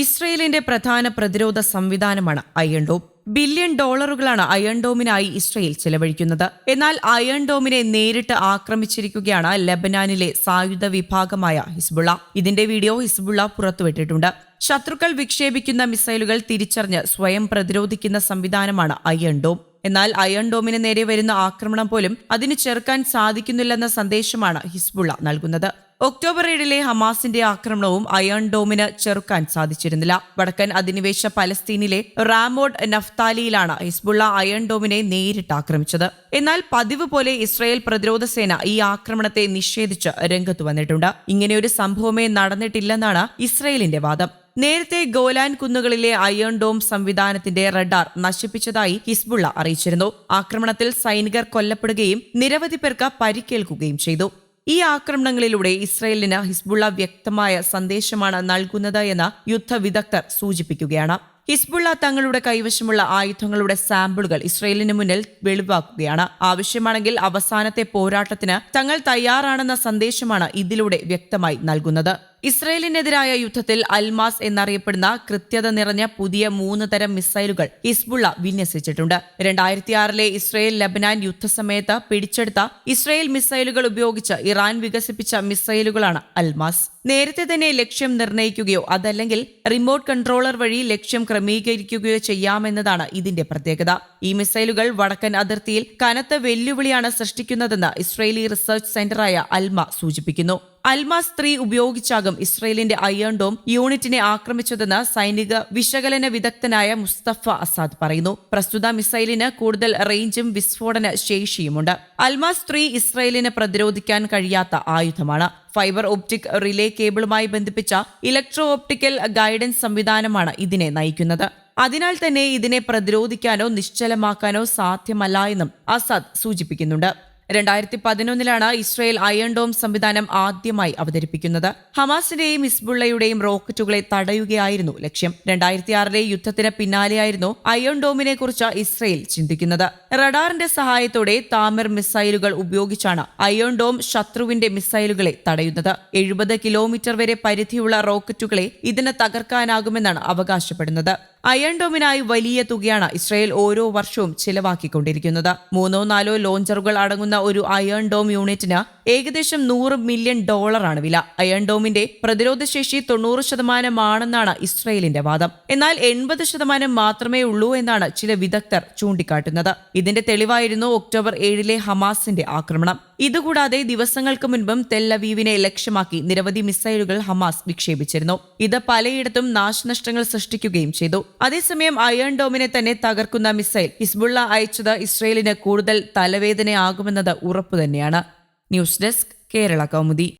ഇസ്രയേലിന്റെ പ്രധാന പ്രതിരോധ സംവിധാനമാണ് അയൺ ഡോം ബില്യൺ ഡോളറുകളാണ് അയൺ ഡോമിനായി ഇസ്രയേൽ ചെലവഴിക്കുന്നത്. എന്നാൽ അയൺ ഡോമിനെ നേരിട്ട് ആക്രമിച്ചിരിക്കുകയാണ് ലബനാനിലെ സായുധ വിഭാഗമായ ഹിസ്ബുള്ള ഇതിന്റെ വീഡിയോ ഹിസ്ബുള്ള പുറത്തുവിട്ടിട്ടുണ്ട്. ശത്രുക്കൾ വിക്ഷേപിക്കുന്ന മിസൈലുകൾ തിരിച്ചറിഞ്ഞ് സ്വയം പ്രതിരോധിക്കുന്ന സംവിധാനമാണ് അയൺ ഡോം എന്നാൽ അയൺ ഡോമിന് നേരെ വരുന്ന ആക്രമണം പോലും അതിന് ചെറുക്കാൻ സാധിക്കുന്നില്ലെന്ന സന്ദേശമാണ് ഹിസ്ബുള്ള നൽകുന്നത്. ഒക്ടോബർ ഏഴിലെ ഹമാസിന്റെ ആക്രമണവും അയൺ ഡോമിന് ചെറുക്കാൻ സാധിച്ചിരുന്നില്ല. വടക്കൻ അധിനിവേശ പലസ്തീനിലെ റാമോഡ് നഫ്താലിയിലാണ് ഹിസ്ബുള്ള അയൺ ഡോമിനെ നേരിട്ട് ആക്രമിച്ചത്. എന്നാൽ പതിവ് പോലെ ഇസ്രായേൽ പ്രതിരോധ സേന ഈ ആക്രമണത്തെ നിഷേധിച്ച് രംഗത്ത് വന്നിട്ടുണ്ട്. ഇങ്ങനെയൊരു സംഭവമേ നടന്നിട്ടില്ലെന്നാണ് ഇസ്രായേലിന്റെ വാദം. നേരത്തെ ഗോലാൻ കുന്നുകളിലെ അയൺ ഡോം സംവിധാനത്തിന്റെ റഡാർ നശിപ്പിച്ചതായി ഹിസ്ബുള്ള അറിയിച്ചിരുന്നു. ആക്രമണത്തിൽ സൈനികർ കൊല്ലപ്പെടുകയും നിരവധി പേർക്ക് പരിക്കേൽക്കുകയും ചെയ്തു. ഈ ആക്രമണങ്ങളിലൂടെ ഇസ്രയേലിന് ഹിസ്ബുള്ള വ്യക്തമായ സന്ദേശമാണ് നൽകുന്നത് എന്ന് യുദ്ധവിദഗ്ധർ സൂചിപ്പിക്കുകയാണ്. ഹിസ്ബുള്ള തങ്ങളുടെ കൈവശമുള്ള ആയുധങ്ങളുടെ സാമ്പിളുകൾ ഇസ്രയേലിന് മുന്നിൽ വെളിവാക്കുകയാണ്. ആവശ്യമാണെങ്കിൽ അവസാനത്തെ പോരാട്ടത്തിന് തങ്ങൾ തയ്യാറാണെന്ന സന്ദേശമാണ് ഇതിലൂടെ വ്യക്തമായി നൽകുന്നത്. ഇസ്രയേലിനെതിരായ യുദ്ധത്തിൽ അൽമാസ് എന്നറിയപ്പെടുന്ന കൃത്യത നിറഞ്ഞ പുതിയ മൂന്ന് തരം മിസൈലുകൾ ഇസ്ബുള്ള വിന്യസിച്ചിട്ടുണ്ട്. രണ്ടായിരത്തി ആറിലെ ഇസ്രയേൽ ലബനാൻ യുദ്ധസമയത്ത് പിടിച്ചെടുത്ത ഇസ്രയേൽ മിസൈലുകൾ ഉപയോഗിച്ച് ഇറാൻ വികസിപ്പിച്ച മിസൈലുകളാണ് അൽമാസ്. നേരത്തെ തന്നെ ലക്ഷ്യം നിർണയിക്കുകയോ അതല്ലെങ്കിൽ റിമോട്ട് കൺട്രോളർ വഴി ലക്ഷ്യം ക്രമീകരിക്കുകയോ ചെയ്യാമെന്നതാണ് ഇതിന്റെ പ്രത്യേകത. ഈ മിസൈലുകൾ വടക്കൻ അതിർത്തിയിൽ കനത്ത വെല്ലുവിളിയാണ് സൃഷ്ടിക്കുന്നതെന്ന് ഇസ്രയേലി റിസർച്ച് സെന്ററായ അൽമ സൂചിപ്പിക്കുന്നു. അൽമാസ് ത്രീ ഉപയോഗിച്ചാകും ഇസ്രയേലിന്റെ അയൺ ഡോം യൂണിറ്റിനെ ആക്രമിച്ചതെന്ന് സൈനിക വിശകലന വിദഗ്ധനായ മുസ്തഫ അസാദ് പറയുന്നു. പ്രസ്തുത മിസൈലിന് കൂടുതൽ റേഞ്ചും വിസ്ഫോടന ശേഷിയുമുണ്ട്. അൽമാസ് ത്രീ ഇസ്രയേലിന് പ്രതിരോധിക്കാൻ കഴിയാത്ത ആയുധമാണ്. ഫൈബർ ഓപ്റ്റിക് റിലേ കേബിളുമായി ബന്ധിപ്പിച്ച ഇലക്ട്രോ ഓപ്റ്റിക്കൽ ഗൈഡൻസ് സംവിധാനമാണ് ഇതിനെ നയിക്കുന്നത്. അതിനാൽ തന്നെ ഇതിനെ പ്രതിരോധിക്കാനോ നിശ്ചലമാക്കാനോ സാധ്യമല്ല എന്നും അസാദ് സൂചിപ്പിക്കുന്നുണ്ട്. രണ്ടായിരത്തി പതിനൊന്നിലാണ് ഇസ്രയേൽ അയൺ ഡോം സംവിധാനം ആദ്യമായി അവതരിപ്പിക്കുന്നത്. ഹമാസിന്റെയും ഇസ്ബുള്ളയുടെയും റോക്കറ്റുകളെ തടയുകയായിരുന്നു ലക്ഷ്യം. രണ്ടായിരത്തി ആറിലെ യുദ്ധത്തിന് പിന്നാലെയായിരുന്നു അയൺ ഡോമിനെ കുറിച്ച് ഇസ്രയേൽ ചിന്തിക്കുന്നത്. റഡാറിന്റെ സഹായത്തോടെ താമിർ മിസൈലുകൾ ഉപയോഗിച്ചാണ് അയൺ ഡോം ശത്രുവിന്റെ മിസൈലുകളെ തടയുന്നത്. എഴുപത് കിലോമീറ്റർ വരെ പരിധിയുള്ള റോക്കറ്റുകളെ ഇതിന് തകർക്കാനാകുമെന്നാണ് അവകാശപ്പെടുന്നത്. അയൺ ഡോമിനായി വലിയ തുകയാണ് ഇസ്രായേൽ ഓരോ വർഷവും ചിലവാക്കിക്കൊണ്ടിരിക്കുന്നത്. മൂന്നോ നാലോ ലോഞ്ചറുകൾ അടങ്ങുന്ന ഒരു അയൺ ഡോം യൂണിറ്റിന് ഏകദേശം നൂറ് മില്യൺ ഡോളറാണ് വില. അയൺ ഡോമിന്റെ പ്രതിരോധ പ്രതിരോധശേഷി തൊണ്ണൂറ് ശതമാനമാണെന്നാണ് ഇസ്രായേലിന്റെ വാദം. എന്നാൽ എൺപത് ശതമാനം മാത്രമേ ഉള്ളൂ എന്നാണ് ചില വിദഗ്ധർ ചൂണ്ടിക്കാട്ടുന്നത്. ഇതിന്റെ തെളിവായിരുന്നു ഒക്ടോബർ ഏഴിലെ ഹമാസിന്റെ ആക്രമണം. ഇതുകൂടാതെ ദിവസങ്ങൾക്ക് മുൻപും തെല്ലവീവിനെ ലക്ഷ്യമാക്കി നിരവധി മിസൈലുകൾ ഹമാസ് വിക്ഷേപിച്ചിരുന്നു. ഇത് പലയിടത്തും നാശനഷ്ടങ്ങൾ സൃഷ്ടിക്കുകയും ചെയ്തു. അതേസമയം അയൺ ഡോമിനെ തന്നെ തകർക്കുന്ന മിസൈൽ ഹിസ്ബുള്ള അയച്ചത് ഇസ്രയേലിന് കൂടുതൽ തലവേദനയാകുമെന്നത് ഉറപ്പു തന്നെയാണ് ന്യൂസ് ഡെസ്ക് കേരള കൗമുദി.